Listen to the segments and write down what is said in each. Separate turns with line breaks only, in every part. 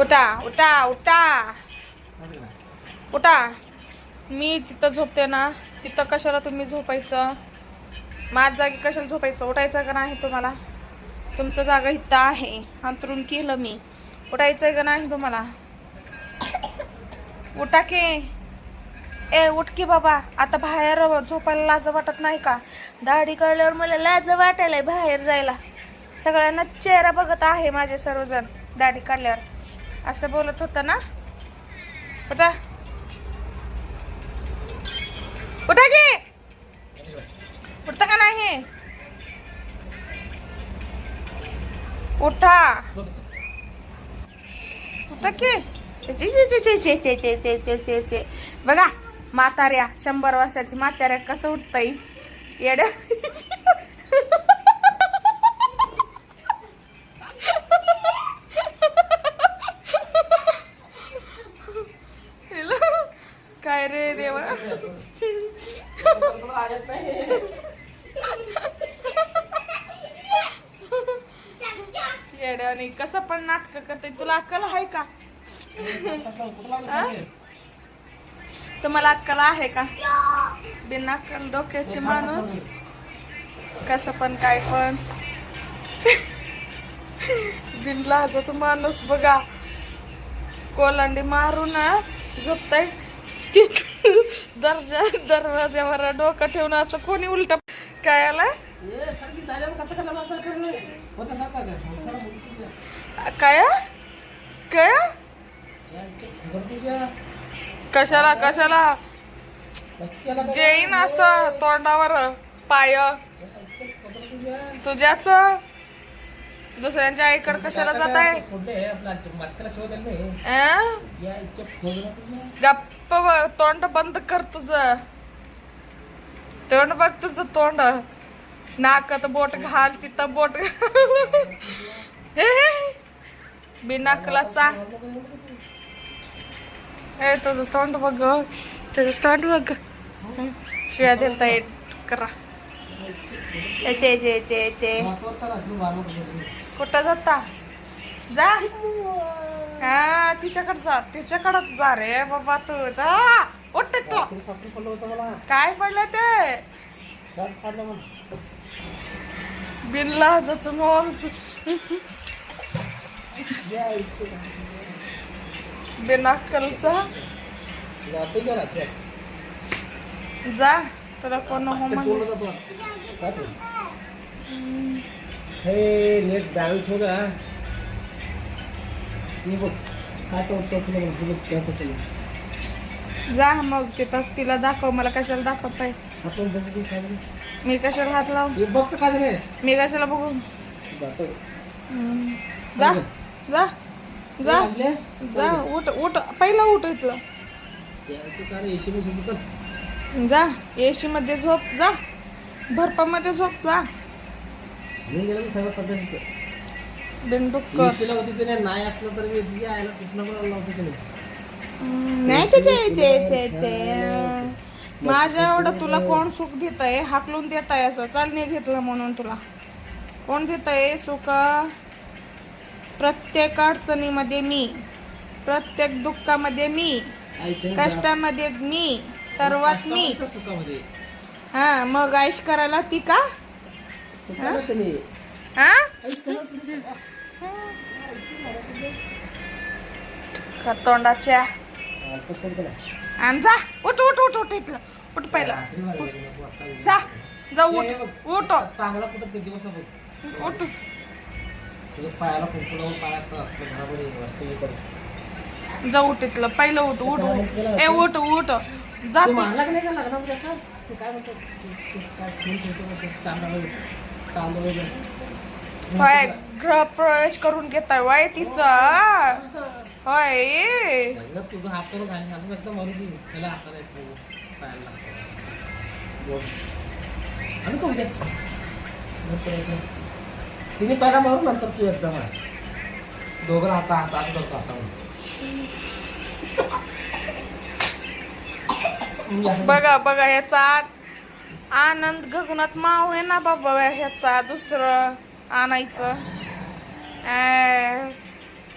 उठा उठा उठा. उठा. मी जिथं झोपते ना तिथं कशाला तुम्ही झोपायचं? माझ जागी कशाला झोपायचं? उठायचं का नाही तुम्हाला? तुमचं जागा इथं आहे. अंतरून केलं मी. उठायचं का नाही तुम्हाला? उठा की. ए उठ की बाबा. आता बाहेर झोपायला लाज वाटत नाही का? दाढी काढल्यावर मला लाज वाटायला बाहेर जायला. सगळ्यांना चेहरा बघत आहे माझे सर्वजण दाढी काढल्यावर. असं बोलत होता ना उठा उठा गे उठता का नाही उठा उठा की बघा म्हाताऱ्या शंभर वर्षाची म्हाताऱ्या कसं उठतय येड येड्याने कसं पण नाटक करते. तुला अक्कल आहे का? आ? तुम्हाला अक्कल आहे का? बिना अक्कल डोक्याचे माणूस. कसं पण काय पण. बिनलाजाचा माणूस बघा. कोलांडी मारू ना झोपताय. दर्जा दरवाज्यावर डोकं ठेवून असं कोणी उलट काय आलं? काय? काय? कशाला कशाला? जेईन असं तोंडावर पाय. तुझ्याच? दुसऱ्यांच्या आईकडे कशाला जात आहे? गप्प तोंड बंद कर तुझं. तोंड बघ तुझं तोंड. नाकात बोट घाल तिथं बोट घाल. हे बिनाकलाचा तुझं तोंड बघ हो. तुझं तोंड बघ. शिव्या देता येत करा. येते येते येते येते. कुठं जाता? जा. हा तिच्याकडे जा तिच्याकडंच जा रे बाबा तू. जा. उठ तू काय पडलं ते? बिनलाजाचं माणूस. बिनाकलचा जा तुला कोण हो?
हे नेट डावीत हो का? मी बघ काय तो तो कसं
जा मग तिथंच तिला दाखव मला कशाला दाखवताय? मी कशाला हात लाव?
बघतो का
मी कशाला बघू? जा जा जा. जा उठ उठ. पहिला उठ इथलं.
जा. एशी मध्ये झोप.
जा. भरपामध्ये झोप. जा.
नाही? असलं तर मी
तिच्या नाही? त्याच्या माझ्या एवढं तुला कोण सुख देत आहे हाकलून देत आहे असं. चाल नाही घेतलं म्हणून तुला. कोण देत आहे सुख? प्रत्येक अडचणीमध्ये मी. प्रत्येक दुःखामध्ये मी. कष्टामध्ये मी. सर्वात मी. हा मग आईश करायला ती का? हा? का तोंडाच्या. आणि जा उठ उठ उठ उठ इथलं उठ पहिला. जा जा उठ
हे
उठ
चांगला कुठं ते दिवस बघ
उठ
तुझ्या पायाला कुंकुलावर पायात आपल्या घरामध्ये वस्तू हे करू.
जा उठ इथलं पहिलं उठ उठ उठ. ए उठ उठ जा
तू
तू.
मारला का नाही का लग्नात त्याचा? तू काय म्हणतो तू- तू काय ठेवून ठेवतो म्हणतो, तांदूळ वगैरे. तांदूळ वगैरे.
होय गृहप्रवेश करून घेताय वय तिचा होय
लग्नात तुझं हात करून घाल असं एकदम मारू दे त्याला हाताला येत नाही. पायाला लागतं. बोल. आणि कोण ते? गृहप्रवेश. तिने पहिला मारू नंतर तू एकदम. दोघं हाता हाता हात करतो असं-
बघा बघा ह्याचा आनंद गगनात माव आहे ना बाबा ह्याचा दुसरं आणायचं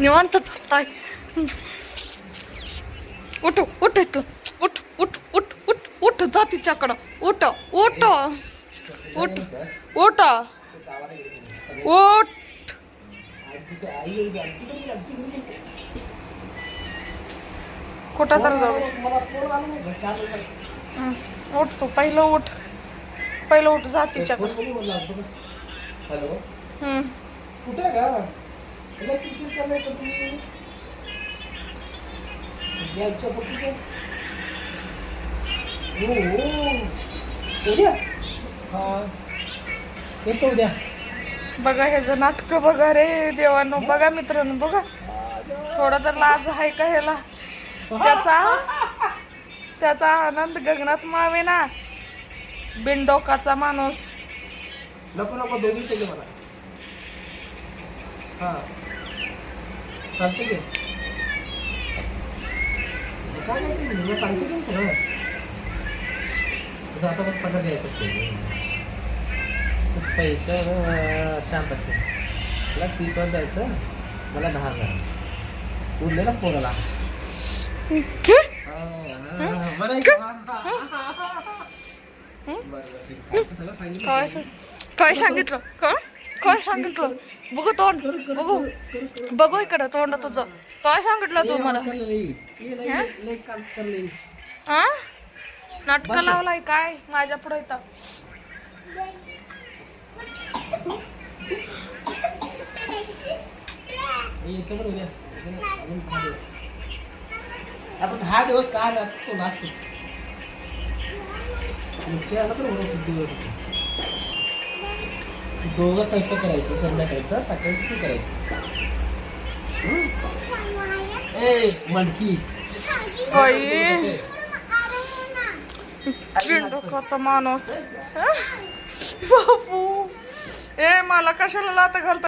निवांत
झोपताय उठ उठ इथून उठ उठ उठ उठ उठ जा तिच्याकडं उठ उठ उठ. उठ
ते.
उठ
ते.
कुठं तर जाऊ उठ तू पहिलं उठ पहिलं उठ जा तिच्याकडं?
हॅलो. कुठे का तुला किती तुम्ही? हो हो. उद्या? हा. येतो उद्या.
बघा ह्याचं नाटक बघा रे देवानो. बघा मित्रांनो बघा. थोडा तर लाज आहे का ह्याला? त्याचा त्याचा आनंद गगनात मावे ना. बिनडोकाचा माणूस.
नको नको दोघी मला. हा. चालते की? काय नाही सांगते की सगळं. तसं आता मग पगार द्यायचं असते पैसे शांत असते तुला तीस वर द्यायचं मला दहा हजार. उरलेला पोराला. का?
काय काय सांगितलं? काय? काय सांगितलं? बघू तोंड बघू. बघू इकडं तोंड तुझं. काय सांगितलं तू मला? हा? नाटक लावलाय काय? माझ्या पुढे येतं
आता दहा दिवस काय ना तो नाचतो दोघं स्वयंपाक करायचं संध्याकाळचं सकाळी तू करायचं? ए मडकी
बाई बिनडोकाचा माणूस हा? बापू ए मला कशाला लाता घालता